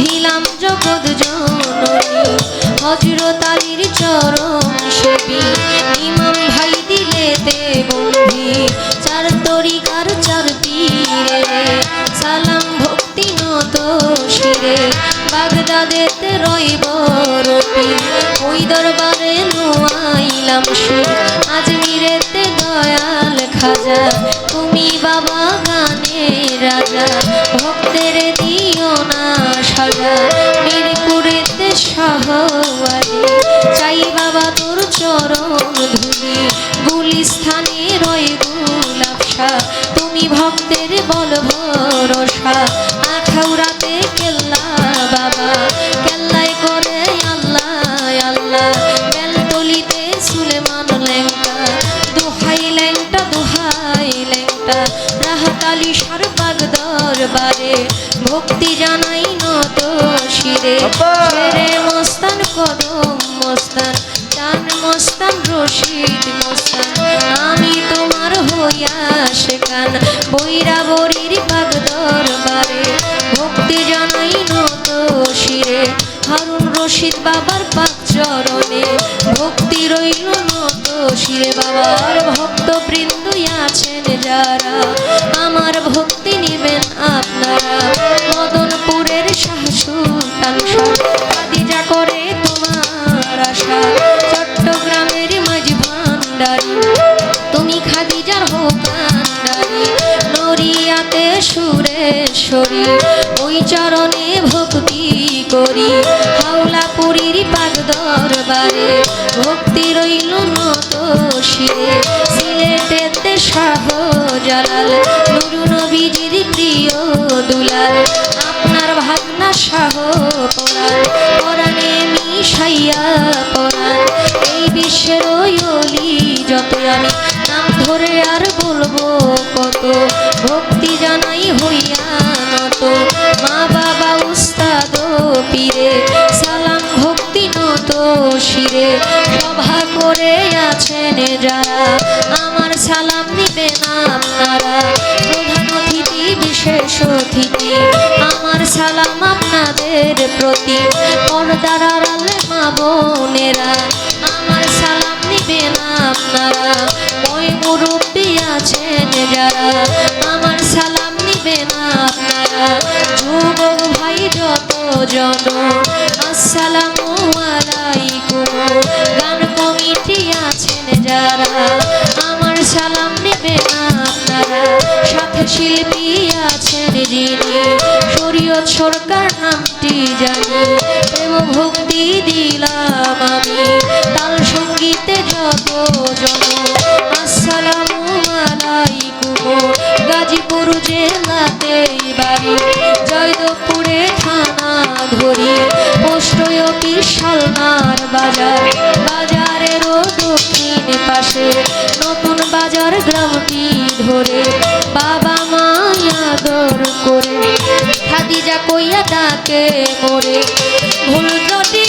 বন্ধিলাম জগৎ জননী। হজরত আলীর চরণ সেবী, ইমাম ভাই দিলেতে বন্ধি। চার তরিকার চার পীরে সালাম ভক্তি নত শিরে। বাগদাদেতে রইব রবি ওই দরবারে নোয়াইলাম সুর। আজমিরেতে দয়াল খাজা তুমি ভক্তের বল ভরসা। আখাউরাতে কেল্লা বাবা কেল্লায় করে আল্লাহ আল্লাহ। বেলতলিতে সুলেমান লেঙ্কা দোহাই লেংটা দোহাই লেংটা। রাহাতালি সারবাগ দরবারে ভক্তি জানাই নত শিরে! মস্তান কদম মস্তান চান মস্তান রশিদ মস্তান। আমি তোমার হইয়া শেখান বৈরা বরির পাগ দরবারে ভক্তি জানাই নত শিরে। হারুন রশিদ বাবার পাক চরণে ভক্তি রইল নত শিরে। বাবার ভক্ত বৃন্দুই আছেন যারা, আমার ভক্তি নিবেন আপনারা। সরি ওই চরণে ভক্তি করি। হাওলা পুরীর দরবারে ভক্তি রইল নত সিলেটেতে শাহ জালাল নুরু নবীজির প্রিয় দুলাল। আপনার ভাগনা শাহ পরাণ, পরাণে মিশাইয়া পরাণ। এই বিশ্বের ওই যত আমি নাম ধরে আর বলব কত? ভক্তি জানাই হইয়া নত। মা বাবা, উস্তাদ, পীরে, সালাম, ভক্তি নত শিরে। সভা করে আছেন যারা, আমার সালাম নিবে না আপনারা। প্রধান অতিথি, বিশেষ অতিথি, আমার সালাম আপনাদের প্রতি। পর্দার আড়ালে মা বোনেরা, আমার সালাম নিবে না আপনারা। ওই মুরব্বী আছেন যারা? আমার সালাম নিবে না আপনারা। যুবক ভাই যত জন আসসালামু আলাইকুম। গান কমিটি আছেন যারা? আমার সালাম নেবে আপনারা। সাথে শিল্পী আছেন যিনি। শরীয়ত সরকার নামটি জানি। প্রেম ভক্তি দিলাম আমি। তাল সঙ্গীতে যত জন গাজীপুর জেলাতে বাড়ি জয়দেবপুরে থানা ধরি অফিস সালনার বাজার। বাজারেরও দক্ষিণ পাশে নতুন বাজার গ্রামটি ধরে। বাবা মায়া দর করে, খাদিজা কইয়া ডাকে মোরে। ভুল যদি